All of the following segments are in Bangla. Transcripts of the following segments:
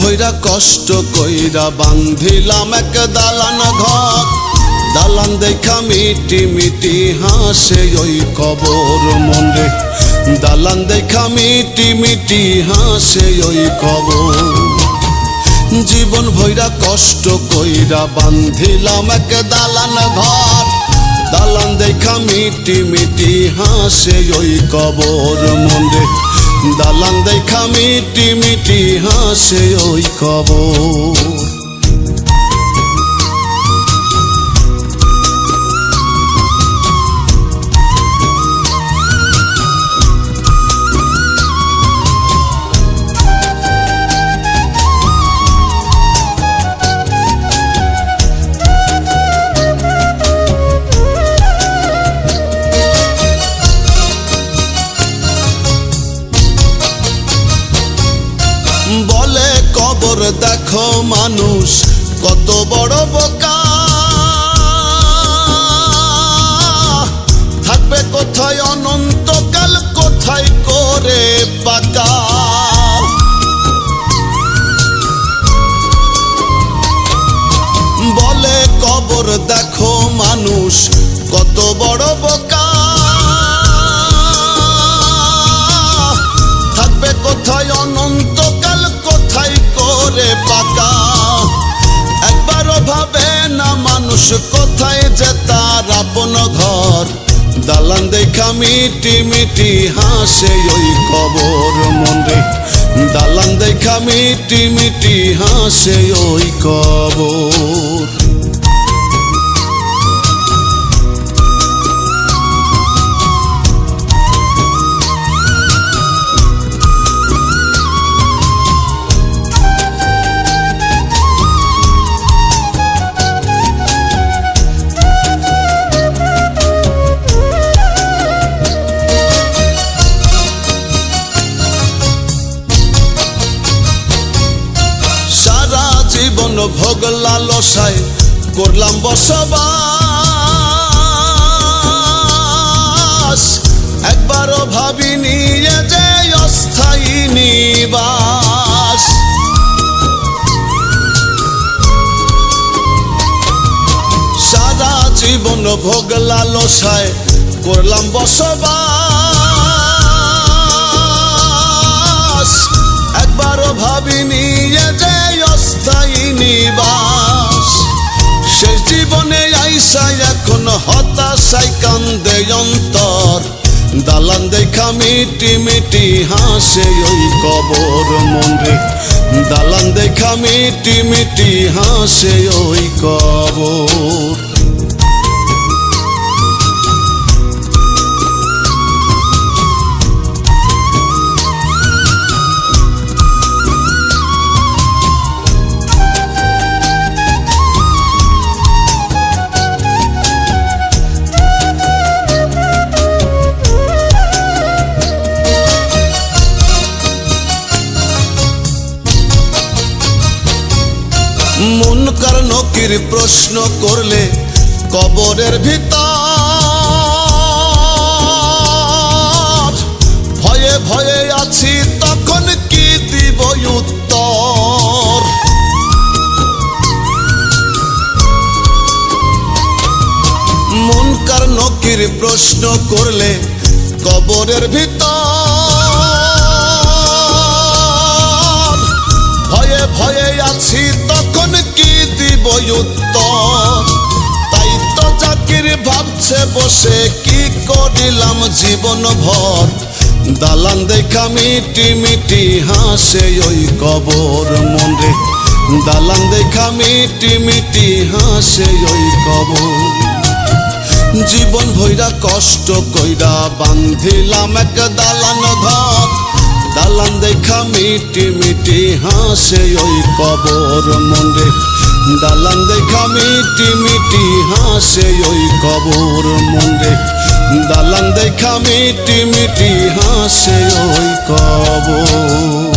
ভৈরা কষ্ট কইরা বান্ধিলাম এক দালান ঘর। দালান দেখা মিটি মিটি হাসে ওই কবর মন্দির দালান দেখা মিটি মিটি হাসে ওই কবর। জীবন ভৈরা কষ্ট কইরা বান্ধিলাম এক দালান ঘর। দালান দেখা মিটি মিটি হাসে ওই কবর মন্দির দালান দেখা মিটি মিটি হাসে ওই কবর বলে কবর দেখো মানুষ, কত বড় বোকা। থাকবে কোথায় অনন্তকাল, কোথায় করে পাকা। বলে কবর দেখো মানুষ, কত বড় কোথায় যে তার আপন ঘর? দালান দেখা মিটি মিটি হাসে ওই কবর মন্দির দালান দেখা মিটি মিটি হাসে ওই কবর লালসায় করলাম বসবাস। একবারও ভাবিনি যে অস্থায়ী নিবাস। সারা জীবন ভোগ লালসায় করলাম বসবাস। একবারও ভাবিনি যে অস্থায়ী নিবাস। আইসাই এখন হতাশাই কান্দে অন্তর। দালান দেখা মিটি মিটি হাসে ওই কবর মন্দির। দালান দেখা মিটি মিটি হাসে ওই কবর। প্রশ্ন করলে কবরের ভিতর। ভয়ে ভয়ে আছি, তখন কি দিব উত্তর? মন কার নকির প্রশ্ন করলে কবরের ভিতর ভাবছে বসে কি করিলাম জীবন ভর দালান দেখা মিটি মিটি হাসে ওই কবর মনে। দালান দেখা মিটি মিটি হাসে ওই কবর। জীবন ভৈরা কষ্ট কইরা বান্ধিলাম এক দালান ঘর। দালান দেখা মিটি মিটি হাসে ওই কবর মন্দির দালান দেখা মিটি মিটি হাসে ওই কবর মন্দির দালান দেখা মিটি মিটি হাসে ওই কবর।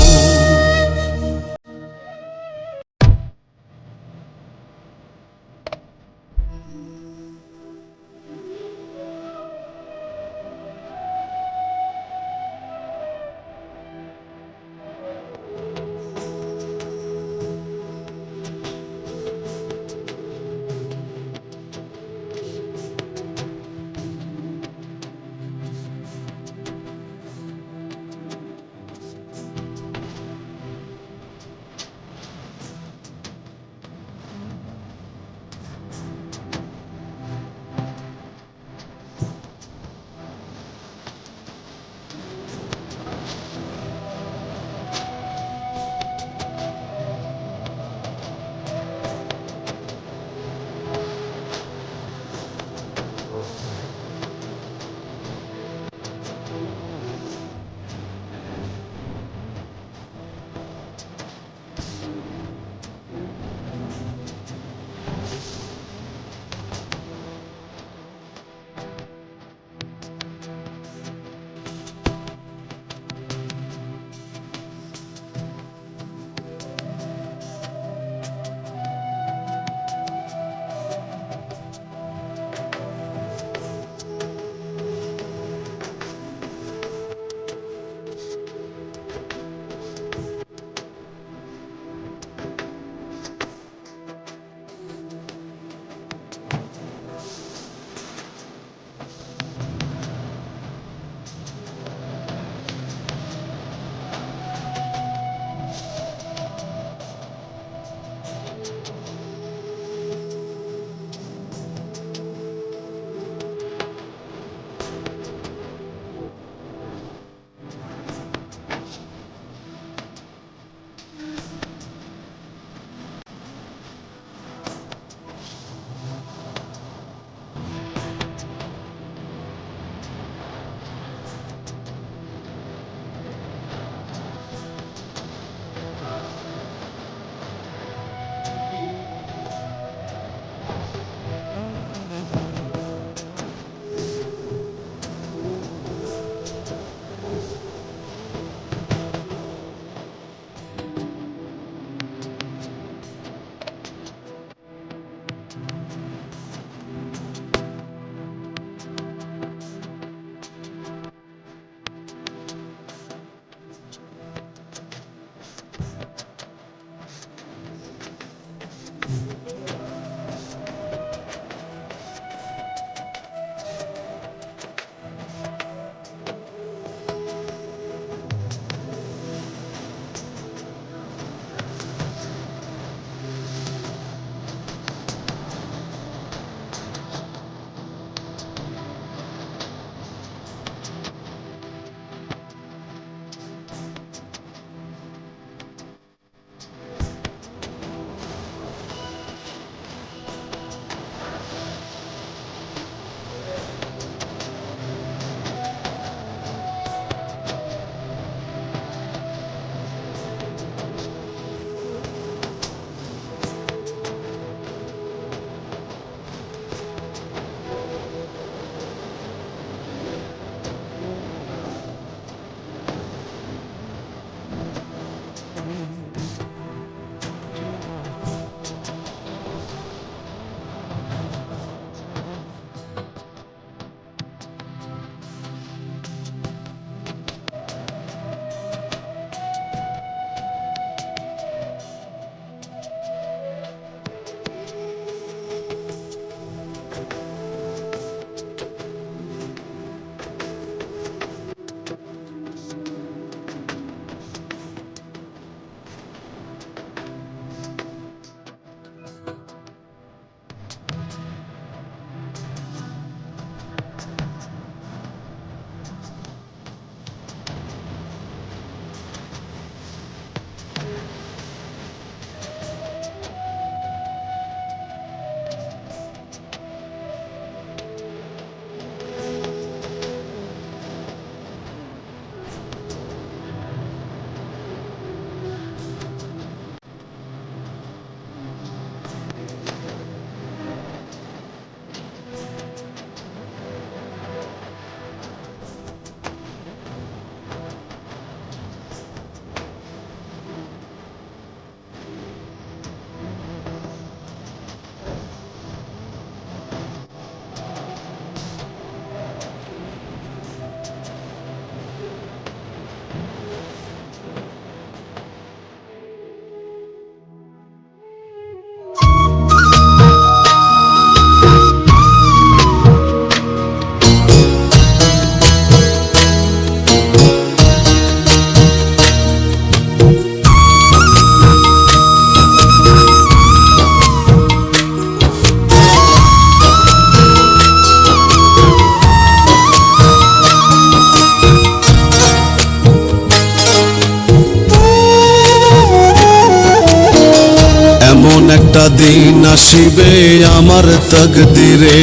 আসিবে আমার তকদিরে।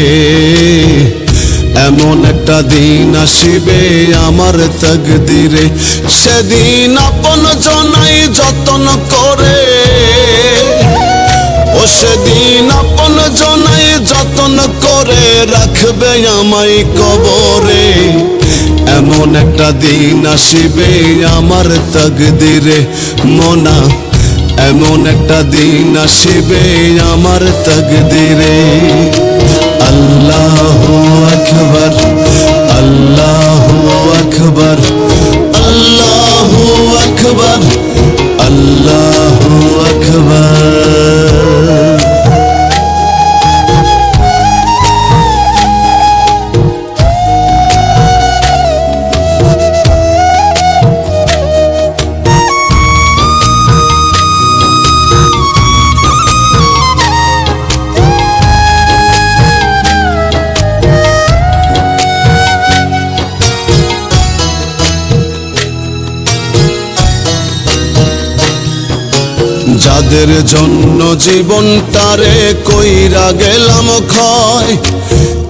এমন একটা দিন আসিবে আমার তকদিরে। সেদিন আপন জনাই যতন করে। ও সেদিন আপন জনাই যতন করে রাখবে আমায় কবরে। এমন একটা দিন আসিবে আমার তকদিরে। মোনা এমন একটা দিন আসিবে আমার তকদিরে। যাদের জন্য জীবনটারে কইরা গেলাম ক্ষয়।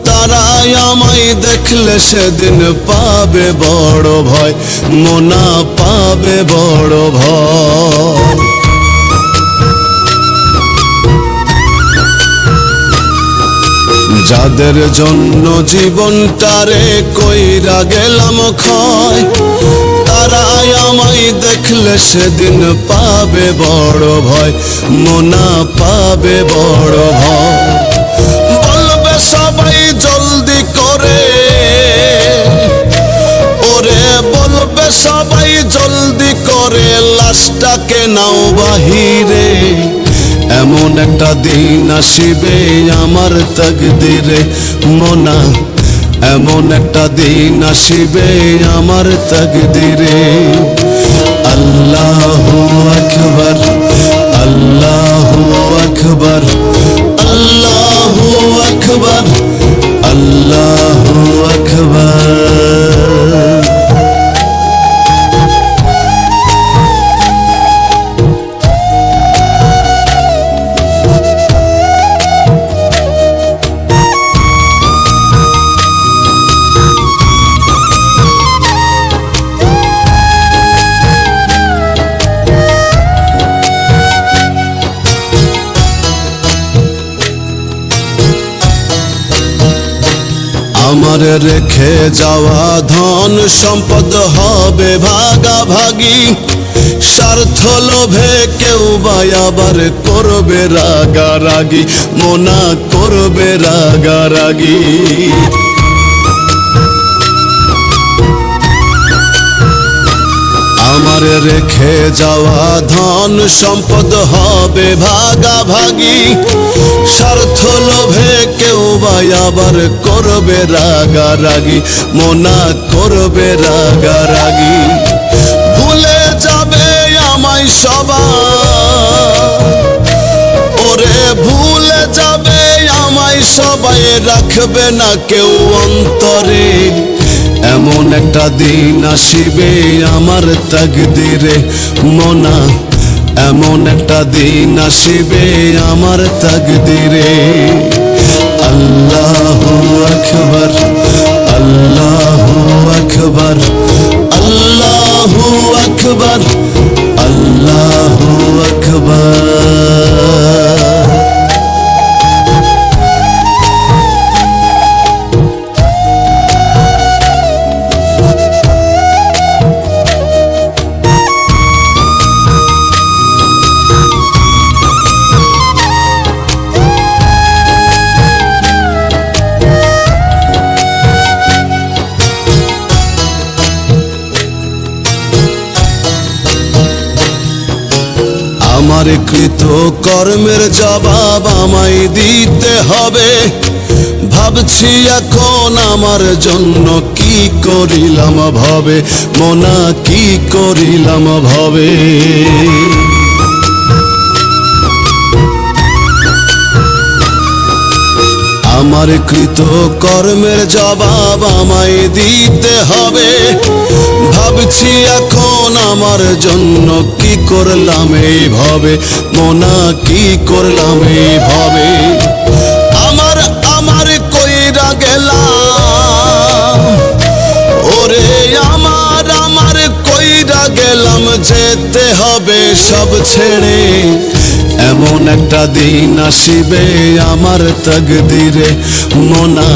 তারাই আমায় দেখলে সেদিন পাবে বড় ভয়, মোনা পাবে বড় ভয়। যাদের জন্য জীবনটারে কইরা গেলাম ক্ষয় তারাই আমায় দেখলে সেদিন পাবে বড় ভয় মোনা পাবে বড় ভয় বলবে সবাই জলদি করে ওরে বলবে সবাই জলদি করে লাশটাকে নাও বাহিরে এমন একটা দিন আসিবে আমার তকদিরে মোনা এমন একটা দিন আসিবে আমার তকদিরে। আল্লাহ আকবর আল্লাহ আকবর আল্লাহ আকবর। আমার রেখে যাওয়া ধন সম্পদ হবে ভাগাভাগি। স্বার্থ লোভে কেউ বা আবার করবে রাগারাগি, মোনা করবে রাগারাগি। আমার রেখে যাওয়া ধন সম্পদ হবে ভাগাভাগি। স্বার্থ লোভে কেউ বা আবার করবে রাগারাগি, মোনা করবে রাগারাগি। ভুলে যাবে আমায় সবাই। ওরে ভুলে যাবে আমায় সবাই, রাখবে না কেউ অন্তরে। এমন একটা দিন আসিবে আমার তকদিরে মোনা। এমন একটা দিন আসিবে আমার তকদিরে। আল্লাহ আকবর আল্লাহ আকবর আল্লাহ আকবর আল্লাহ আকবর। আমার কৃত কর্মের জবাব আমায় দিতে হবে। ভাবছি এখন আমার জন্য কি করিলাম ভাবে, মনা কি করিলাম ভবে? আমার কৃত কর্মের জবাব আমায় দিতে হবে। ভাবছি এখন আমার জন্য কি করলাম এইভাবে, মোনা কি করলাম এইভাবে। আমার আমার কইরা গেলাম। ওরে আমার আমার কইরা গেলাম, যেতে হবে সব ছেড়ে। এমন একটা দিন আসিবে আমার তকদিরে, মোনা।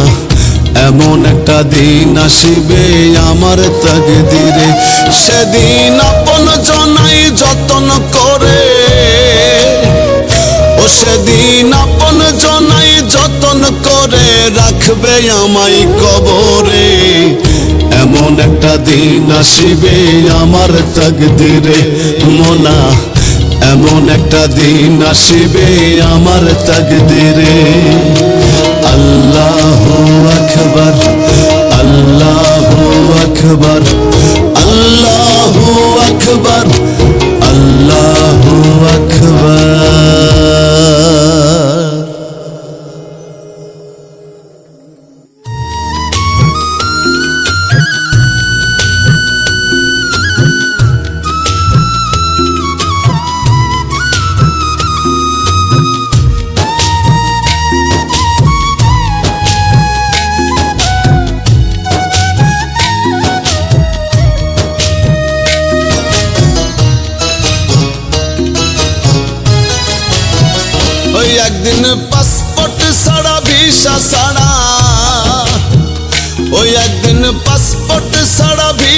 এমন একটা দিন আসিবে আমার তকদিরে। সেদিন আপন জনাই যতন করে, ও সেদিন আপন জনাই যতন করে রাখবে আমায় কবরে। এমন একটা দিন আসিবে আমার তকদিরে, মোনা। এমন একটা দিন আসিবে আমার তকদিরে। আল্লাহ আকবর আল্লাহ আকবর আল্লাহ আকবর।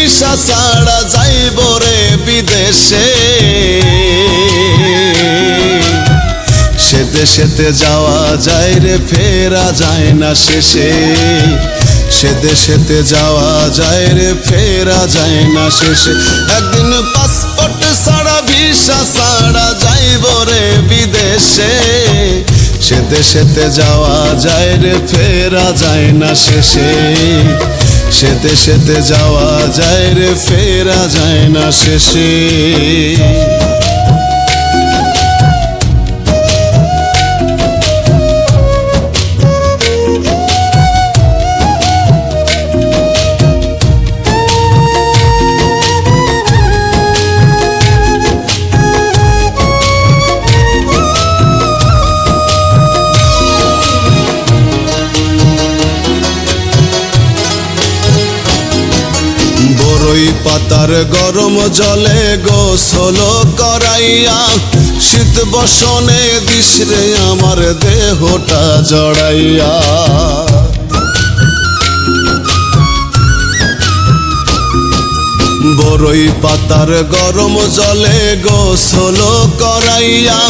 ভিসা ছাড়া যাইব রে বিদেশে। সে দেশেতে যাওয়া যায় রে, ফেরা যায় না শেষে। সে দেশেতে যাওয়া যায় রে, ফেরা যায় না শেষে। একদিন পাসপোর্ট ছাড়া ভিসা ছাড়া যাইব রে বিদেশে। সে দেশেতে যাওয়া যায় রে, ফেরা যায় না শেষে। সে সেতে যাওয়া যায় রে ফেরা যায় না শেষে। পাতার গরম জলে গোসল করাইয়া শীত বসনে দিশরে আমার দেহটা জড়াইয়া। বরই পাতার গরম জলে গোসল করাইয়া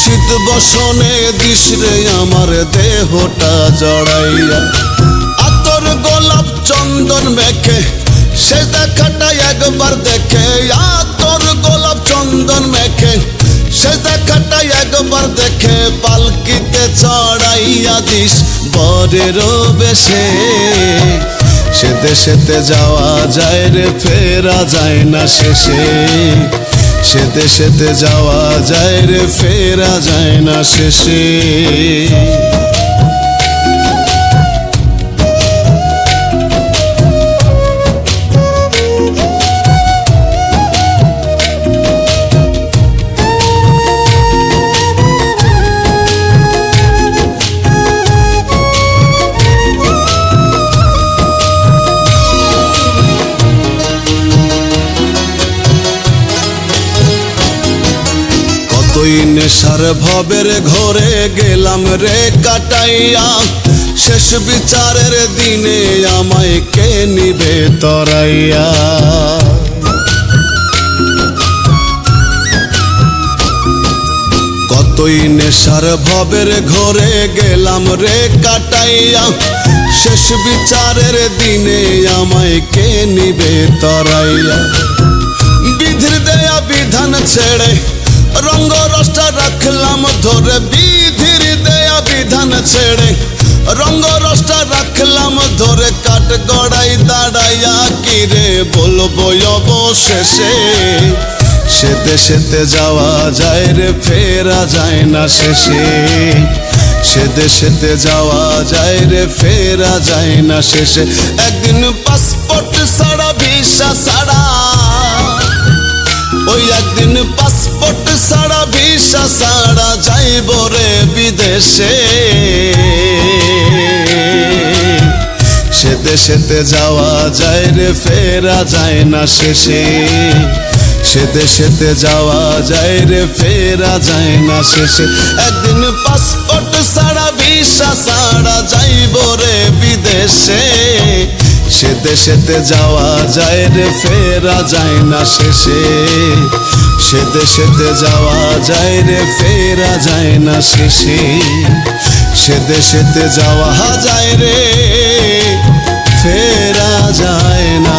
শীত বসনে দিশরে আমার দেহটা জড়াইয়া। আতর গোলাপ চন্দন মেখে সে দেখাটা একবার দেখে, আতর গোলাপ চন্দন মেখে। সে দেখাটা একবার দেখে, পালকিতে চড়াইয়া দিস বরের বেশে। সে দেশেতে যাওয়া যায় রে, ফেরা যায় না শেষে। সে দেশেতে যাওয়া যায় রে, ফেরা যায় না শেষে। নেশার ভবের ঘরে গেলাম রে কাটাইয়া। শেষ বিচারের দিনে আমায় কে নিবে তরাইয়া? কতই নেশার ভবের ঘরে গেলাম রে কাটাইয়া। শেষ বিচারের দিনে আমায় কে নিবে তরাইয়া? বিধির দেয়া বিধান ছেড়ে রঙ্গ রসটা রাখলাম ধরে, বিধির দেয়া বিধান ছেড়ে। রঙ্গ রসটা রাখলাম ধরে কাট গড়াই দাঁড়াইয়া কিরে বলব অবশেষে? সে দেশেতে যাওয়া যায় রে, ফেরা যায় না শেষে। সে দেশেতে যাওয়া যায় রে, ফেরা যায় না শেষে। একদিন পাসপোর্ট ছাড়া ভিসা ছাড়া। ভিসা ছাড়া যাইব রে বিদেশে। সে দেশেতে যাওয়া যায় রে, ফেরা যায় না শেষে। সে দেশেতে যাওয়া যায় রে, ফেরা যায় না শেষে। একদিন পাসপোর্ট ছাড়া ভিসা ছাড়া যাইব রে বিদেশে। সে সেতে যাওয়া যায় রে, ফেরা যায় না শেষে। সে দেশেতে যাওয়া যায় রে, ফেরা যায় না শেষে। সে সেতে যাওয়া যায় রে, ফেরা যায় না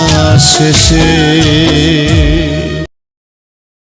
শেষে।